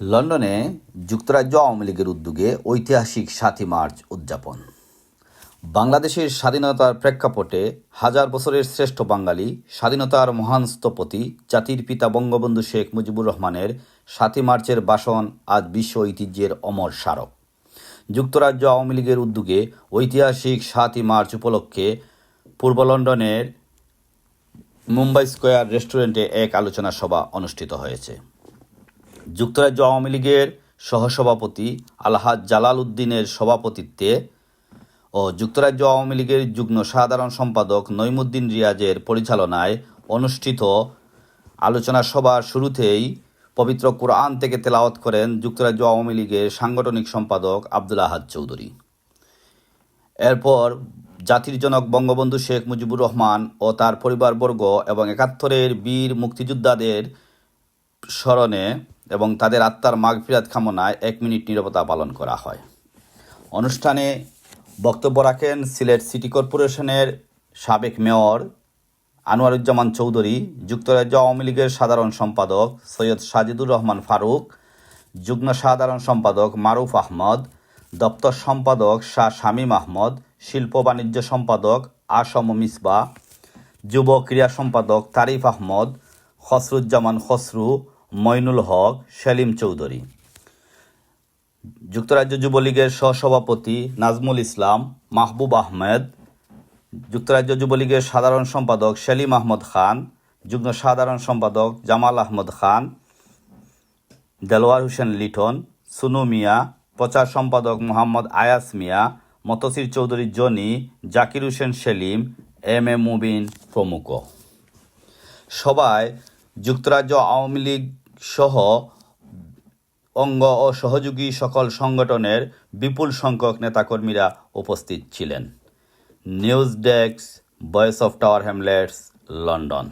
লন্ডনে যুক্তরাজ্য আওয়ামী লীগের উদ্যোগে ঐতিহাসিক সাতই মার্চ উদযাপন। বাংলাদেশের স্বাধীনতার প্রেক্ষাপটে হাজার বছরের শ্রেষ্ঠ বাঙালি, স্বাধীনতার মহান স্থপতি, জাতির পিতা বঙ্গবন্ধু শেখ মুজিবুর রহমানের সাতই মার্চের বাসন আজ বিশ্ব ঐতিহ্যের অমর স্মারক। যুক্তরাজ্য আওয়ামী লীগের উদ্যোগে ঐতিহাসিক সাতই মার্চ উপলক্ষে পূর্ব লন্ডনের মুম্বাই স্কোয়ার রেস্টুরেন্টে এক আলোচনা সভা অনুষ্ঠিত হয়েছে। যুক্তরাজ্য আওয়ামী লীগের সহসভাপতি আলহাজ জালাল উদ্দিনের সভাপতিত্বে ও যুক্তরাজ্য আওয়ামী লীগের যুগ্ম সাধারণ সম্পাদক নইমুদ্দিন রিয়াজের পরিচালনায় অনুষ্ঠিত আলোচনা সভার শুরুতেই পবিত্র কোরআন থেকে তেলাওয়াত করেন যুক্তরাজ্য আওয়ামী লীগের সাংগঠনিক সম্পাদক আব্দুল আহাদ চৌধুরী। এরপর জাতির জনক বঙ্গবন্ধু শেখ মুজিবুর রহমান ও তার পরিবারবর্গ এবং একাত্তরের বীর মুক্তিযোদ্ধাদের স্মরণে এবং তাদের আত্মার মাগফিরাত কামনায় এক মিনিট নীরবতা পালন করা হয়। অনুষ্ঠানে বক্তব্য রাখেন সিলেট সিটি কর্পোরেশনের সাবেক মেয়র আনোয়ারুজ্জামান চৌধুরী, যুক্তরাজ্য আওয়ামী লীগের সাধারণ সম্পাদক সৈয়দ সাজিদুর রহমান ফারুক, যুগ্ম সাধারণ সম্পাদক মারুফ আহমদ, দপ্তর সম্পাদক শাহ শামীম আহমদ, শিল্প বাণিজ্য সম্পাদক আসম মিসবা, যুব ক্রীড়া সম্পাদক তারিফ আহমদ, খসরুজ্জামান খসরু মইনুল হক, সেলিম চৌধুরী। যুক্তরাজ্য যুবলীগের সহসভাপতি নাজমুল ইসলাম, মাহবুব আহমেদ। যুক্তরাজ্য যুবলীগের সাধারণ সম্পাদক সেলিম আহমদ খান। যুগ্ম সাধারণ সম্পাদক জামাল আহমদ খান। দেলোয়ার হোসেন লিটন, সুনু মিয়া। প্রচার সম্পাদক মোহাম্মদ আয়াস মিয়া। মতসির চৌধুরী জনি, জাকির হোসেন সেলিম, এম এ মুবিন প্রমুখ। সভায় যুক্তরাজ্য আওয়ামী লীগ সহ অঙ্গ ও সহযোগী সকল সংগঠনের বিপুল সংখ্যক নেতাকর্মীরা উপস্থিত ছিলেন। News desk, voice of Tower Hamlets, London.